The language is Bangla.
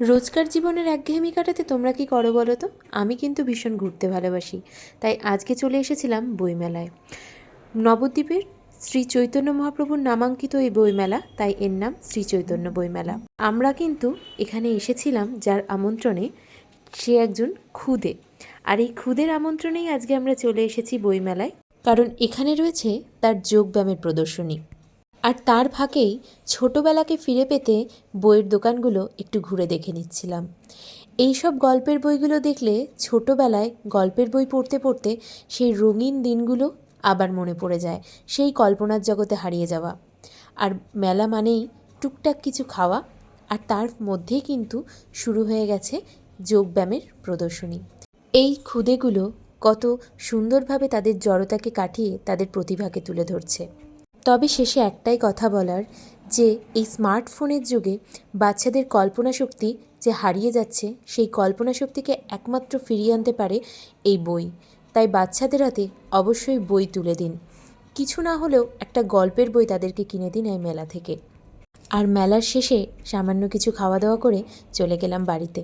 রোজকার জীবনের একঘেয়েমি কাটাতে তোমরা কি করো বলো তো? আমি কিন্তু ভীষণ ঘুরতে ভালোবাসি, তাই আজকে চলে এসেছিলাম বইমেলায়। নবদ্বীপের শ্রী চৈতন্য মহাপ্রভুর নামাঙ্কিত এই বইমেলা, তাই এর নাম শ্রী চৈতন্য বইমেলা। আমরা কিন্তু এখানে এসেছিলাম যার আমন্ত্রণে সে একজন খুদে। আর এই খুদের আমন্ত্রণেই আজকে আমরা চলে এসেছি বইমেলায়, কারণ এখানে রয়েছে তার যোগব্যায়ামের প্রদর্শনী। আর তার ফাঁকেই ছোটোবেলাকে ফিরে পেতে বইয়ের দোকানগুলো একটু ঘুরে দেখে নিচ্ছিলাম। এই সব গল্পের বইগুলো দেখলে ছোটোবেলায় গল্পের বই পড়তে পড়তে সেই রঙিন দিনগুলো আবার মনে পড়ে যায়, সেই কল্পনার জগতে হারিয়ে যাওয়া। আর মেলা মানেই টুকটাক কিছু খাওয়া, আর তার মধ্যেই কিন্তু শুরু হয়ে গেছে যোগব্যায়ামের প্রদর্শনী। এই খুদেগুলো কত সুন্দরভাবে তাদের জড়তাকে কাটিয়ে তাদের প্রতিভাকে তুলে ধরছে। তবে শেষে একটাই কথা বলার, যে এই স্মার্টফোনের যুগে বাচ্চাদের কল্পনা শক্তি যে হারিয়ে যাচ্ছে, সেই কল্পনা শক্তিকে একমাত্র ফিরিয়ে আনতে পারে এই বই। তাই বাচ্চাদের হাতে অবশ্যই বই তুলে দিন। কিছু না হলেও একটা গল্পের বই তাদেরকে কিনে দিন এই মেলা থেকে। আর মেলার শেষে সামান্য কিছু খাওয়া দাওয়া করে চলে গেলাম বাড়িতে।